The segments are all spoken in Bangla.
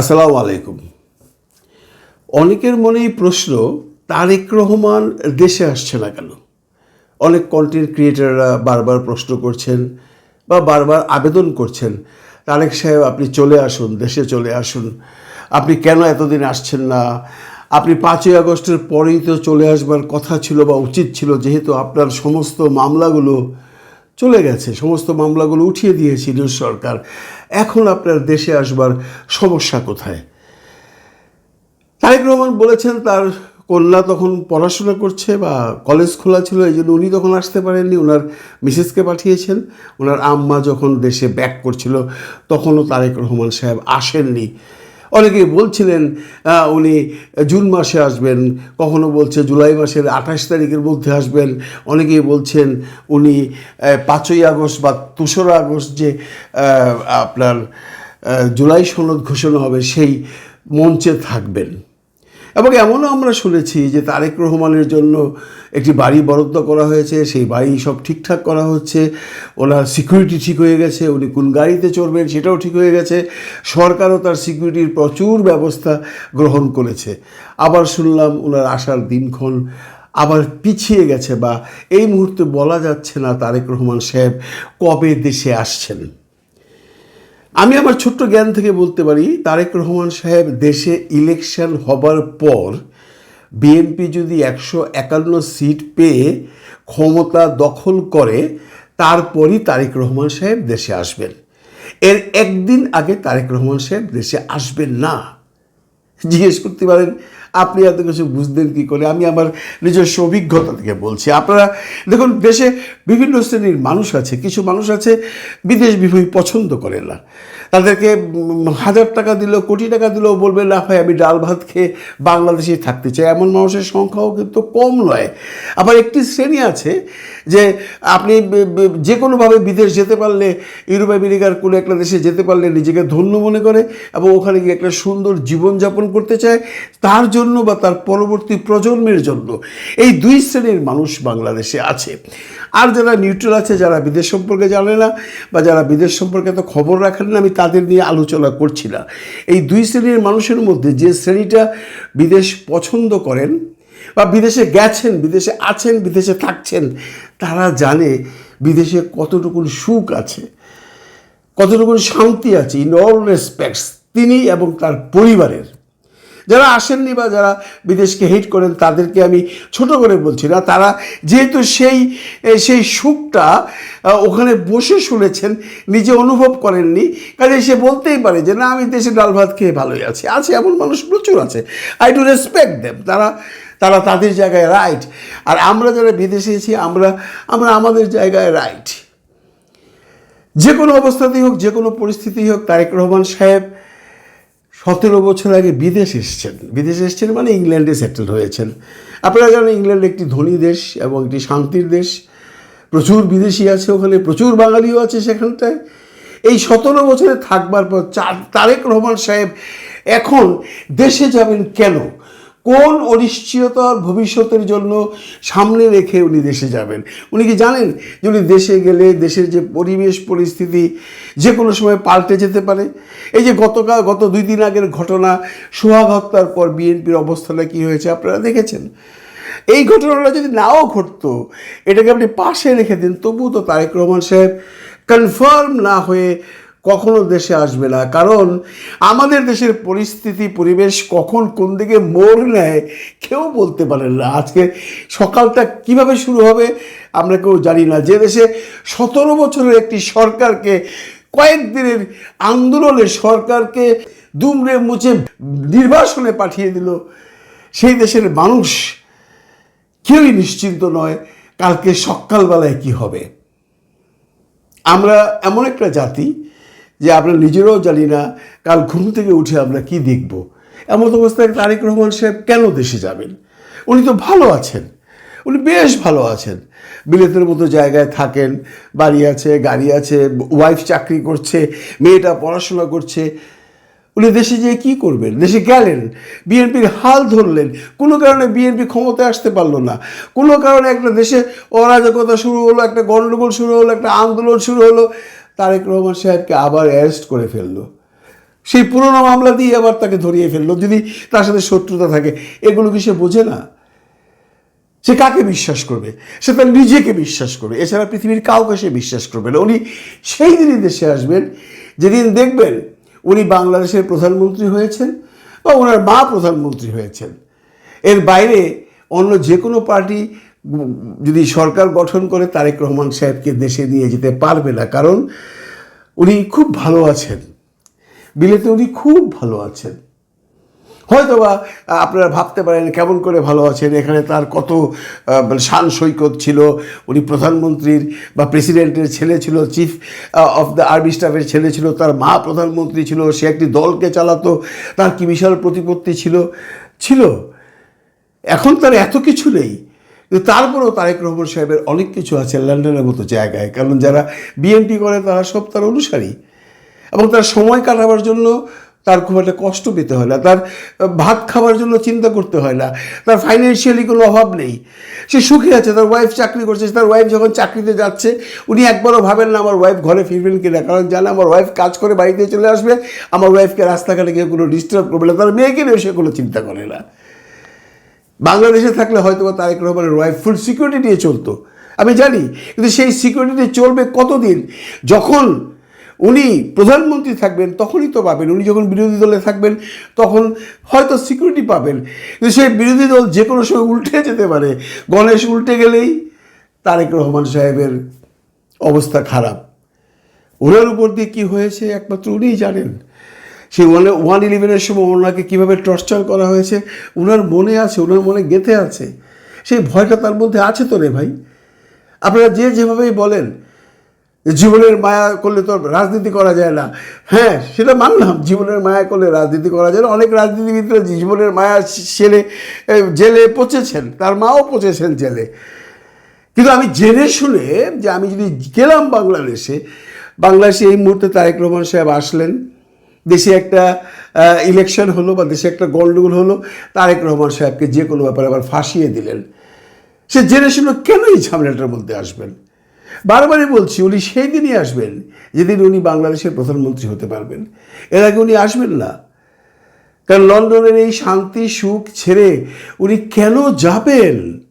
আসসালামু আলাইকুম। অনেকের মনেই প্রশ্ন, তারেক রহমান দেশে আসছে না কেন? অনেক কন্টেন্ট ক্রিয়েটাররা বারবার প্রশ্ন করছেন বা বারবার আবেদন করছেন, তারেক সাহেব আপনি চলে আসুন, দেশে চলে আসুন, আপনি কেন এতদিন আসছেন না? আপনি পাঁচই আগস্টের পরেই তো চলে আসবার কথা ছিল বা উচিত ছিল, যেহেতু আপনার সমস্ত মামলাগুলো চলে গেছে। সমস্ত মামলাগুলো উঠিয়ে দিয়েছিল সরকার। এখন আপনার দেশে আসবার সমস্যা কোথায়? তারেক রহমান বলেছেন তার কন্যা তখন পড়াশোনা করছে বা কলেজ খোলা ছিল, এই জন্য উনি তখন আসতে পারেননি। ওনার মিসেসকে পাঠিয়েছেন। ওনার আম্মা যখন দেশে ব্যাক করছিল, তখনও তারেক রহমান সাহেব আসেননি। অনেকেই বলছিলেন উনি জুন মাসে আসবেন, কখনো বলছে জুলাই মাসের আঠাশ তারিখের মধ্যে আসবেন, অনেকেই বলছেন উনি পাঁচই আগস্ট বা তেসরা আগস্ট যে আপনার জুলাই সনদ ঘোষণা হবে, সেই মঞ্চে থাকবেন। এবং এমনও আমরা শুনেছি যে তারেক রহমানের জন্য একটি বাড়ি বরাদ্দ করা হয়েছে, সেই বাড়ি সব ঠিকঠাক করা হচ্ছে, ওনার সিকিউরিটি ঠিক হয়ে গেছে, উনি কোন গাড়িতে চড়বেন সেটাও ঠিক হয়ে গেছে, সরকারও তার সিকিউরিটির প্রচুর ব্যবস্থা গ্রহণ করেছে। আবার শুনলাম ওনার আসার দিনক্ষণ আবার পিছিয়ে গেছে বা এই মুহূর্তে বলা যাচ্ছে না তারেক রহমান সাহেব কবে দেশে আসছেন। আমি আমার ছোট্ট জ্ঞান থেকে বলতে পারি, তারেক রহমান সাহেব দেশে ইলেকশন হবার পর বিএনপি যদি একশো একান্ন সিট পেয়ে ক্ষমতা দখল করে, তারপরই তারেক রহমান সাহেব দেশে আসবেন। এর একদিন আগে তারেক রহমান সাহেব দেশে আসবেন না। জিজ্ঞেস করতে পারেন আপনি এত কিছু বুঝতেন কী করে? আমি আমার নিজস্ব অভিজ্ঞতা থেকে বলছি। আপনারা দেখুন, দেশে বিভিন্ন শ্রেণির মানুষ আছে, কিছু মানুষ আছে বিদেশ বিভূমি পছন্দ করে না। তাদেরকে হাজার টাকা দিলেও, কোটি টাকা দিলেও বলবে, না হয় আমি ডাল ভাত খেয়ে বাংলাদেশেই থাকতে চাই। এমন মানুষের সংখ্যাও কিন্তু কম নয়। আবার একটি শ্রেণি আছে যে আপনি যে কোনোভাবে বিদেশ যেতে পারলে, ইউরোপ আমেরিকার কোনো একটা দেশে যেতে পারলে নিজেকে ধন্য মনে করে এবং ওখানে গিয়ে একটা সুন্দর জীবনযাপন করতে চায়, তার জন্য বা তার পরবর্তী প্রজন্মের জন্য এই দুই শ্রেণির মানুষ বাংলাদেশে আছে। আর যারা নিউট্রাল আছে, যারা বিদেশ সম্পর্কে জানে না বা যারা বিদেশ সম্পর্কে তো খবর রাখেন না, আমি তাদের নিয়ে আলোচনা করছি না এই দুই শ্রেণির মানুষের মধ্যে যে শ্রেণীটা বিদেশ পছন্দ করেন বা বিদেশে গেছেন, বিদেশে আছেন, বিদেশে থাকছেন, তারা জানে বিদেশে কতটুকু সুখ আছে, কতটুকু শান্তি আছে ইন অল রেসপেক্টস তিনি এবং তার পরিবারের। যারা আসেননি বা যারা বিদেশকে হিট করেন, তাদেরকে আমি ছোট করে বলছি না। তারা যেহেতু সেই সেই সুখটা ওখানে বসে শুনেছেন, নিজে অনুভব করেননি কাজে সে বলতেই পারে যে, না, আমি দেশে ডাল ভাত খেয়ে ভালোই আছি। আছে এমন মানুষ প্রচুর আছে। আই ডু রেসপেক্ট দেম তারা তারা তাদের জায়গায় রাইট আর আমরা যারা বিদেশে আছি আমরা আমরা আমাদের জায়গায় রাইট যে কোনো অবস্থাতেই হোক, যে কোনো পরিস্থিতিই হোক, তারেক রহমান সাহেব সতেরো বছর আগে বিদেশ এসেছেন। বিদেশ এসছেন মানে ইংল্যান্ডে সেটেল হয়েছেন। আপনারা জানেন ইংল্যান্ড একটি ধনী দেশ এবং একটি শান্তির দেশ। প্রচুর বিদেশি আছে ওখানে, প্রচুর বাঙালিও আছে সেখানটায়। এই সতেরো বছরে থাকবার পর চার তারেক রহমান সাহেব এখন দেশে যাবেন কেন? কোন অনিশ্চয়তার ভবিষ্যতের জন্য সামনে রেখে উনি দেশে যাবেন? উনি কি জানেন যে উনি দেশে গেলে দেশের যে পরিবেশ পরিস্থিতি যে কোনো সময় পাল্টে যেতে পারে? এই যে গতকাল, গত দুই দিন আগের ঘটনা, সোহাগ হত্যার পর বিএনপির অবস্থাটা কী হয়েছে আপনারা দেখেছেন? এই ঘটনাটা যদি নাও ঘটতো, এটাকে আপনি পাশে রেখে দিন, তবুও তো তারেক রহমান সাহেব কনফার্ম না হয়ে কখনো দেশে আসবে না। কারণ আমাদের দেশের পরিস্থিতি, পরিবেশ কখন কোন দিকে মোড় নেয় কেউ বলতে পারেন না। আজকে সকালটা কীভাবে শুরু হবে আমরা কেউ জানি না। যে দেশে সতেরো বছরের একটি সরকারকে, কয়েকদিনের আন্দোলনে সরকারকে দুমড়ে মুছে নির্বাসনে পাঠিয়ে দিল, সেই দেশের মানুষ কেউই নিশ্চিন্ত নয় কালকে সকালবেলায় কি হবে। আমরা এমন একটা জাতি যে আমরা নিজেরাও জানি না কাল ঘুম থেকে উঠে আমরা কি দেখব। এমন অবস্থায় তারেক রহমান সাহেব কেন দেশে যাবেন? উনি তো ভালো আছেন। উনি বেশ ভালো আছেন। বিলেতের মতো জায়গায় থাকেন, বাড়ি আছে, গাড়ি আছে ওয়াইফ চাকরি করছে, মেয়েটা পড়াশোনা করছে। উনি দেশে যেয়ে কী করবেন? দেশে গেলেন, বিএনপির হাল ধরলেন। কোনো কারণে বিএনপি ক্ষমতায় আসতে পারল না। কোনো কারণে একটা দেশে অরাজকতা শুরু হলো, একটা গণ্ডগোল শুরু হলো, একটা আন্দোলন শুরু হলো। তারেক রহমান সাহেবকে আবার অ্যারেস্ট করে ফেলল। সেই পুরোনো মামলা দিয়ে আবার তাকে ধরিয়ে ফেলল, যদি তার সাথে শত্রুতা থাকে। এগুলো কি সে বোঝে না? সে কাকে বিশ্বাস করবে? সে তার নিজেকে বিশ্বাস করবে। এছাড়া পৃথিবীর কাউকে সে বিশ্বাস করবে না। উনি সেই দিনই দেশে আসবেন, যেদিন দেখবেন উনি বাংলাদেশের প্রধানমন্ত্রী হয়েছেন বা ওনার মা প্রধানমন্ত্রী হয়েছেন। এর বাইরে অন্য যে কোনো পার্টি যদি সরকার গঠন করে তারেক রহমান সাহেবকে দেশে নিয়ে যেতে পারবে না, কারণ উনি খুব ভালো আছেন। বিলেতে উনি খুব ভালো আছেন। হয়তো বা আপনারা ভাবতে পারেন কেমন করে ভালো আছেন। এখানে তার কত মানে শান সৈকত ছিল। উনি প্রধানমন্ত্রীর বা প্রেসিডেন্টের ছেলে ছিল, চিফ অফ দ্য আর্মি স্টাফের ছেলে ছিল, তার মা প্রধানমন্ত্রী ছিল, সে একটি দলকে চালাতো, তার কি বিশাল প্রতিপত্তি ছিল? ছিল। এখন তার এত কিছু নেই। কিন্তু তারপরেও তারেক রহমান সাহেবের অনেক কিছু আছে লন্ডনের মতো জায়গায়। কারণ যারা বিএনপি করে, তারা সব তার অনুসারী। এবং তার সময় কাটাবার জন্য তার খুব একটা কষ্ট পেতে হয় না। তার ভাত খাবার জন্য চিন্তা করতে হয় না। তার ফাইন্যান্সিয়ালি কোনো অভাব নেই। সে সুখী আছে, তার ওয়াইফ চাকরি করছে। তার ওয়াইফ যখন চাকরিতে যাচ্ছে, উনি একবারও ভাবেন না, আমার ওয়াইফ ঘরে ফিরবেন কিনা? কারণ জানে আমার ওয়াইফ কাজ করে বাড়িতে চলে আসবে। আমার ওয়াইফকে রাস্তাঘাটে গিয়ে কোনো ডিস্টার্ব করবে না। তার মেয়েকে নিয়ে সে কোনো চিন্তা করে না। বাংলাদেশে থাকলে হয়তো বা তারেক রহমানের ওয়াইফ ফুল সিকিউরিটি নিয়ে চলতো। আমি জানি, কিন্তু সেই সিকিউরিটি চলবে কতদিন? যখন উনি প্রধানমন্ত্রী থাকবেন, তখনই তো পাবেন। উনি যখন বিরোধী দলে থাকবেন, তখন হয়তো সিকিউরিটি পাবেন। কিন্তু সেই বিরোধী দল যে কোনো সময় উল্টে যেতে পারে। গণেশ উল্টে গেলেই তারেক রহমান সাহেবের অবস্থা খারাপ। ওনার উপর দিয়ে কী হয়েছে একমাত্র উনিই জানেন। সেই ওয়ান ওয়ান ইলেভেনের সময় ওনাকে কীভাবে টর্চার করা হয়েছে ওনার মনে আছে ওনার মনে গেঁথে আছে? সেই ভয়টা তার মধ্যে আছে তো রে ভাই। আপনারা যে যেভাবেই বলেন, জীবনের মায়া করলে তো রাজনীতি করা যায় না। হ্যাঁ সেটা মানলাম, জীবনের মায়া করলে রাজনীতি করা যায় না। অনেক রাজনীতিবিদরা জীবনের মায়া ছেলে জেলে পচেছেন, তার মাও পচেছেন জেলে। কিন্তু আমি জেনে শুনে যে আমি যদি গেলাম বাংলাদেশে বাংলাদেশে এই মুহূর্তে তারেক রহমান সাহেব আসলেন দেশে একটা ইলেকশন হলো বা দেশে একটা গন্ডগোল হলো, তারেক রহমান সাহেবকে যে কোনো ব্যাপারে আবার ফাঁসিয়ে দিলেন। সে জেনে শুনে কেন এই ঝামেলাটার মধ্যে আসবেন? বারবারই বলছি, উনি সেই দিনই আসবেন, যেদিন উনি বাংলাদেশের প্রধানমন্ত্রী হতে পারবেন। এর আগে উনি আসবেন না। কারণ লন্ডনের এই শান্তি, সুখ ছেড়ে উনি কেন যাবেন?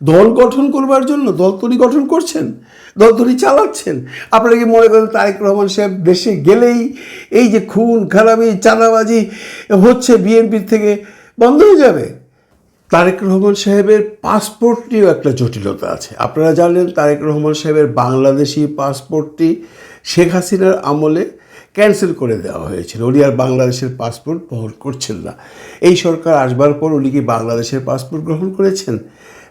দল গঠন করবার জন্য দল তো উনি গঠন করছেন, দল তো উনি চালাচ্ছেন। আপনারা কি মনে করেন তারেক রহমান সাহেব দেশে গেলেই এই যে খুন, খারাপি, চাঁদাবাজি হচ্ছে বিএনপির থেকে বন্ধ হয়ে যাবে? তারেক রহমান সাহেবের পাসপোর্ট নিয়েও একটা জটিলতা আছে। আপনারা জানেন তারেক রহমান সাহেবের বাংলাদেশি পাসপোর্টটি শেখ হাসিনার আমলে ক্যান্সেল করে দেওয়া হয়েছিল। উনি আর বাংলাদেশের পাসপোর্ট বহন করছেন না। এই সরকার আসবার পর উনি কি বাংলাদেশের পাসপোর্ট গ্রহণ করেছেন?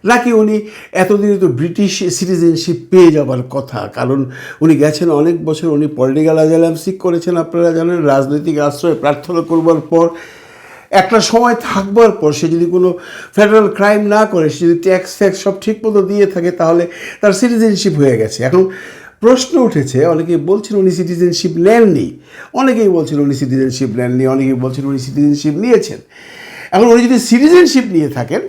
নাকি উনি এতদিনে তো ব্রিটিশ সিটিজেনশিপ পেয়ে যাবার কথা? কারণ উনি গেছেন অনেক বছর, উনি পলিটিক্যাল অ্যাজাইলাম সিক করেছেন, আপনারা জানেন, রাজনৈতিক আশ্রয় প্রার্থনা করবার পর, একটা সময় থাকবার পর সে যদি কোনো ফেডারেল ক্রাইম না করে, সে যদি ট্যাক্স ফ্যাক্স সব ঠিক মতো দিয়ে থাকে, তাহলে তার সিটিজেনশিপ হয়ে গেছে। এখন প্রশ্ন উঠেছে, অনেকেই বলছেন উনি সিটিজেনশিপ নেননি। অনেকেই বলছেন উনি সিটিজেনশিপ নেননি, অনেকেই বলছেন উনি সিটিজেনশিপ নিয়েছেন। এখন উনি যদি সিটিজেনশিপ নিয়ে থাকেন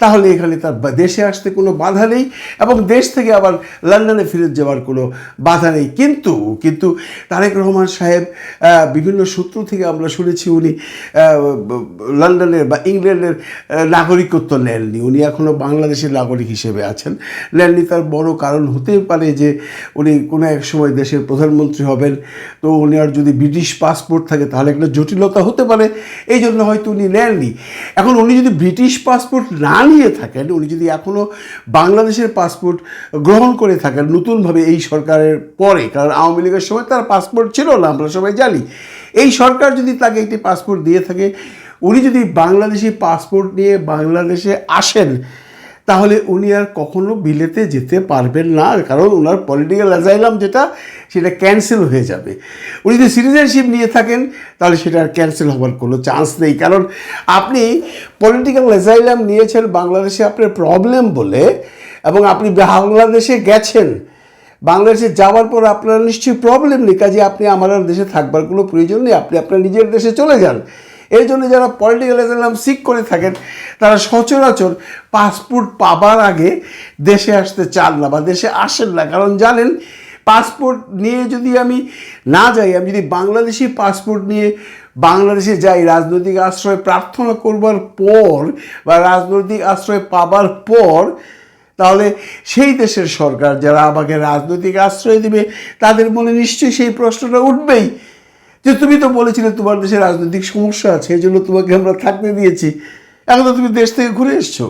তাহলে এখানে তার দেশে আসতে কোনো বাধা নেই এবং দেশ থেকে আবার লন্ডনে ফিরে যাওয়ার কোনো বাধা নেই। কিন্তু কিন্তু তারেক রহমান সাহেব বিভিন্ন সূত্র থেকে আমরা শুনেছি উনি লন্ডনের বা ইংল্যান্ডের নাগরিকত্ব নেননি। উনি এখনও বাংলাদেশের নাগরিক হিসেবে আছেন। নেননি তার বড় কারণ হতেই পারে যে উনি কোনো এক সময় দেশের প্রধানমন্ত্রী হবেন। তো উনি আর যদি ব্রিটিশ পাসপোর্ট থাকে তাহলে একটা জটিলতা হতে পারে। এই জন্য হয়তো উনি নেননি। এখন উনি যদি ব্রিটিশ পাসপোর্ট না নিয়ে থাকেন, উনি যদি এখনও বাংলাদেশের পাসপোর্ট গ্রহণ করে থাকেন, নতুনভাবে এই সরকারের পরে, কারণ আওয়ামী লীগের সময় তার পাসপোর্ট ছিল না, আমরা সবাই জানি। এই সরকার যদি তাকে একটি পাসপোর্ট দিয়ে থাকে, উনি যদি বাংলাদেশি পাসপোর্ট নিয়ে বাংলাদেশে আসেন তাহলে উনি আর কখনো বিলেতে যেতে পারবেন না, কারণ ওনার পলিটিক্যাল অ্যাজাইলাম যেটা, সেটা ক্যান্সেল হয়ে যাবে। উনি যদি সিটিজেনশিপ নিয়ে থাকেন, তাহলে সেটা আর ক্যান্সেল হওয়ার কোনো চান্স নেই। কারণ আপনি পলিটিক্যাল অ্যাজাইলাম নিয়েছেন, বাংলাদেশে আপনার প্রবলেম বলে, এবং আপনি বাংলাদেশে গেছেন। বাংলাদেশে যাওয়ার পর আপনার নিশ্চয়ই প্রবলেম নেই। কাজে আপনি আমার দেশে থাকবার কোনো প্রয়োজন নেই। আপনি আপনার নিজের দেশে চলে যান। এই জন্য যারা পলিটিক্যাল অ্যাজাইলাম সিক করে থাকেন, তারা সচরাচর পাসপোর্ট পাবার আগে দেশে আসতে চান না বা দেশে আসেন না। কারণ জানেন পাসপোর্ট নিয়ে যদি আমি না যাই, আমি যদি বাংলাদেশি পাসপোর্ট নিয়ে বাংলাদেশে যাই, রাজনৈতিক আশ্রয় প্রার্থনা করবার পর বা রাজনৈতিক আশ্রয় পাবার পর, তাহলে সেই দেশের সরকার যারা আমাকে রাজনৈতিক আশ্রয় দিবে, তাদের মনে নিশ্চয়ই সেই প্রশ্নটা উঠবেই। যে তুমি তো বলেছিলে তোমার দেশে রাজনৈতিক সমস্যা আছে, এই জন্য তোমাকে আমরা থাকতে দিয়েছি। এখন তো তুমি দেশ থেকে ঘুরে এসছো।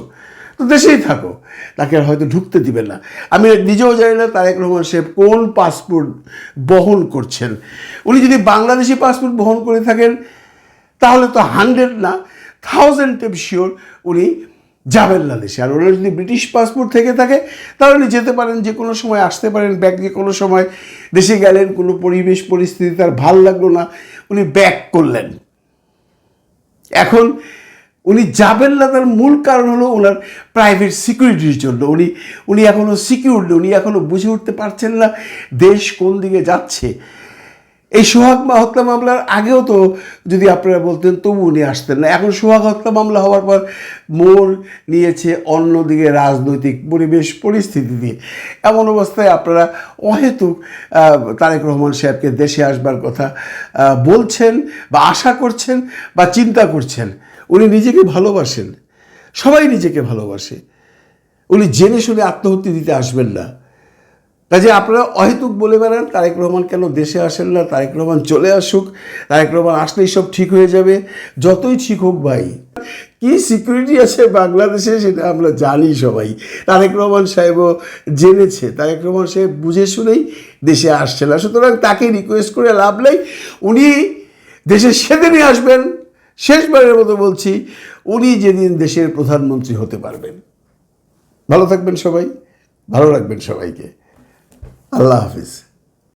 তো দেশেই থাকো। তাকে আর হয়তো ঢুকতে দিবেন না। আমি নিজেও জানি না তারেক রহমান সাহেব কোন পাসপোর্ট বহন করছেন। উনি যদি বাংলাদেশি পাসপোর্ট বহন করে থাকেন, তাহলে তো হান্ড্রেড না থাউজেন্ড টেপ শিওর উনি যাবেন না দেশে। আর ওনার যদি ব্রিটিশ পাসপোর্ট থেকে থাকে, তাহলে যেতে পারেন যে কোনো সময়, আসতে পারেন ব্যাক যে কোনো সময়। দেশে গেলেন, কোনো পরিবেশ, পরিস্থিতি তার ভালো লাগল না, উনি ব্যাক করলেন। এখন উনি যাবেন না, তার মূল কারণ হলো ওনার প্রাইভেট সিকিউরিটির জন্য। উনি উনি এখনও সিকিউর উনি এখনও বুঝে উঠতে পারছেন না দেশ কোন দিকে যাচ্ছে। এই সোহাগ হত্যা মামলার আগেও তো যদি আপনারা বলতেন তবু উনি আসতেন না। এখন সোহাগ হত্যা মামলা হওয়ার পর মোড় নিয়েছে অন্যদিকে রাজনৈতিক পরিবেশ, পরিস্থিতি দিয়ে। এমন অবস্থায় আপনারা অহেতুক তারেক রহমান সাহেবকে দেশে আসবার কথা বলছেন বা আশা করছেন বা চিন্তা করছেন। উনি নিজেকে ভালোবাসেন। সবাই নিজেকে ভালোবাসে। উনি জেনে শুনে আত্মহত্যা দিতে আসবেন না। কাজে আপনারা অহেতুক বলে বেড়ান, তারেক রহমান কেন দেশে আসেন না, তারেক রহমান চলে আসুক, তারেক রহমান আসলেই সব ঠিক হয়ে যাবে, যতই ঠিক হোক ভাই। কি সিকিউরিটি আছে বাংলাদেশে সেটা আমরা জানি সবাই। তারেক রহমান সাহেবও জেনেছে, তারেক রহমান সাহেব বুঝে শুনেই দেশে আসছে না। সুতরাং তাকে রিকোয়েস্ট করে লাভ নেই। উনি দেশে সেদিনই আসবেন, শেষবারের মতো বলছি, উনি যেদিন দেশের প্রধানমন্ত্রী হতে পারবেন। ভালো থাকবেন সবাই, ভালো রাখবেন সবাইকে। আল্লাহ হাফিজ।